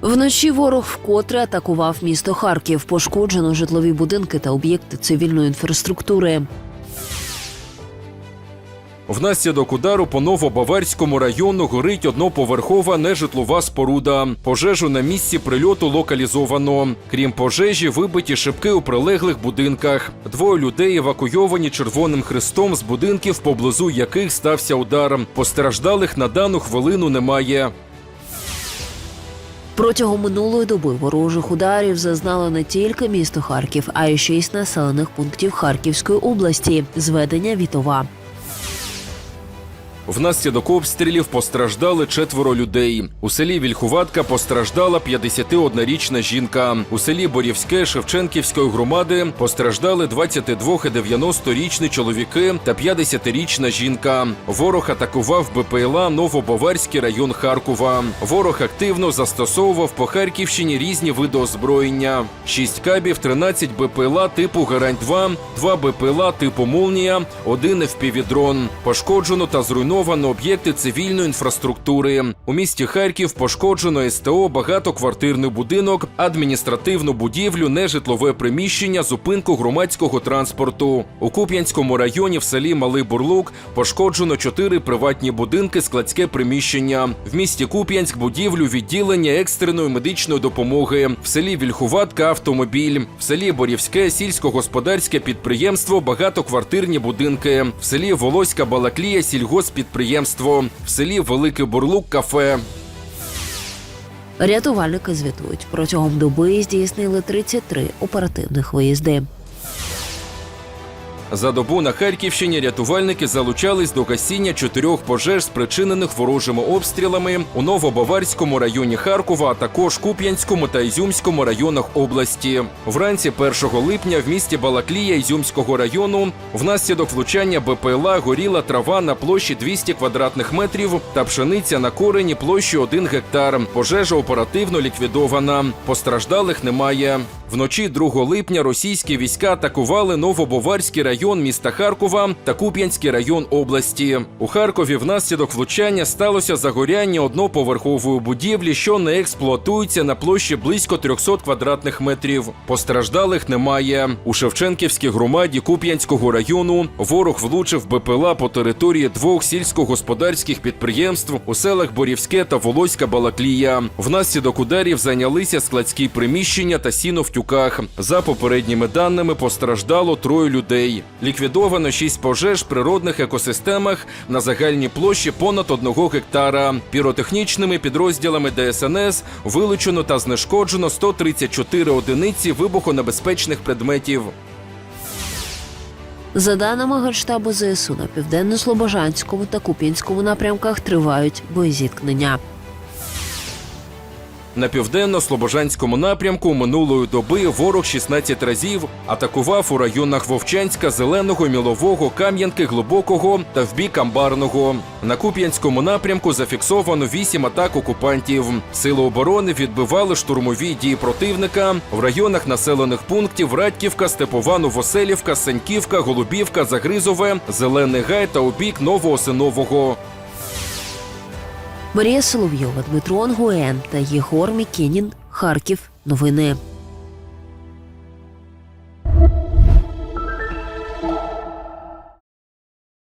Вночі ворог вкотре атакував місто Харків. Пошкоджено житлові будинки та об'єкти цивільної інфраструктури. Внаслідок удару по Новобаварському району горить одноповерхова нежитлова споруда. Пожежу на місці прильоту локалізовано. Крім пожежі, вибиті шибки у прилеглих будинках. Двоє людей евакуйовані Червоним Хрестом з будинків, поблизу яких стався удар. Постраждалих на дану хвилину немає. Протягом минулої доби ворожих ударів зазнало не тільки місто Харків, а й шість населених пунктів Харківської області. Зведення Вітова. Внаслідок обстрілів постраждали четверо людей. У селі Вільхуватка постраждала 51-річна жінка. У селі Борівське Шевченківської громади постраждали 22 і 90-річні чоловіки та 50-річна жінка. Ворог атакував БПЛА Новобаварський район Харкова. Ворог активно застосовував по Харківщині різні види озброєння: 6 кабів, 13 БПЛА типу Гарань-2, 2 БПЛА типу Молнія, один FPV-дрон. Пошкоджено та зруйновано об'єкти цивільної інфраструктури. У місті Харків пошкоджено СТО, багатоквартирний будинок, адміністративну будівлю, нежитлове приміщення, зупинку громадського транспорту. У Куп'янському районі в селі Малий Бурлук пошкоджено чотири приватні будинки, складське приміщення. В місті Куп'янськ будівлю відділення екстреної медичної допомоги. В селі Вільхуватка автомобіль. В селі Борівське сільськогосподарське підприємство, багатоквартирні будинки. В селі Волоська Балаклія сільгоспідприємство. В селі Великий Бурлук кафе. Рятувальники звітують протягом доби здійснили 33 оперативних виїзди. За добу на Харківщині рятувальники залучались до гасіння чотирьох пожеж, спричинених ворожими обстрілами у Новобаварському районі Харкова, а також Куп'янському та Ізюмському районах області. Вранці 1 липня в місті Балаклія Ізюмського району внаслідок влучання БПЛА горіла трава на площі 200 квадратних метрів та пшениця на корені площі 1 гектар. Пожежа оперативно ліквідована. Постраждалих немає. Вночі 2 липня російські війська атакували Новобоварський район міста Харкова та Куп'янський район області. У Харкові внаслідок влучання сталося загоряння одноповерхової будівлі, що не експлуатується на площі близько 300 квадратних метрів. Постраждалих немає. У Шевченківській громаді Куп'янського району ворог влучив БПЛА по території двох сільськогосподарських підприємств у селах Борівське та Волоська Балаклія. Внаслідок ударів зайнялися складські приміщення та сіно в тюках. За попередніми даними постраждало троє людей. Ліквідовано шість пожеж в природних екосистемах на загальній площі понад одного гектара. Піротехнічними підрозділами ДСНС вилучено та знешкоджено 134 одиниці вибухонебезпечних предметів. За даними Генштабу ЗСУ, на південно-слобожанському та Куп'янському напрямках тривають боєзіткнення. На південно-слобожанському напрямку минулої доби ворог 16 разів атакував у районах Вовчанська, Зеленого, Мілового, Кам'янки, Глибокого та в бік Амбарного. На Куп'янському напрямку зафіксовано 8 атак окупантів. Сили оборони відбивали штурмові дії противника в районах населених пунктів Радьківка, Степова, Новоселівка, Сеньківка, Голубівка, Загризове, Зелений Гай та у бік Новоосинового. Марія Соловйова, Дмитро Ангуен та Єгор Мікінін. Харків. Новини.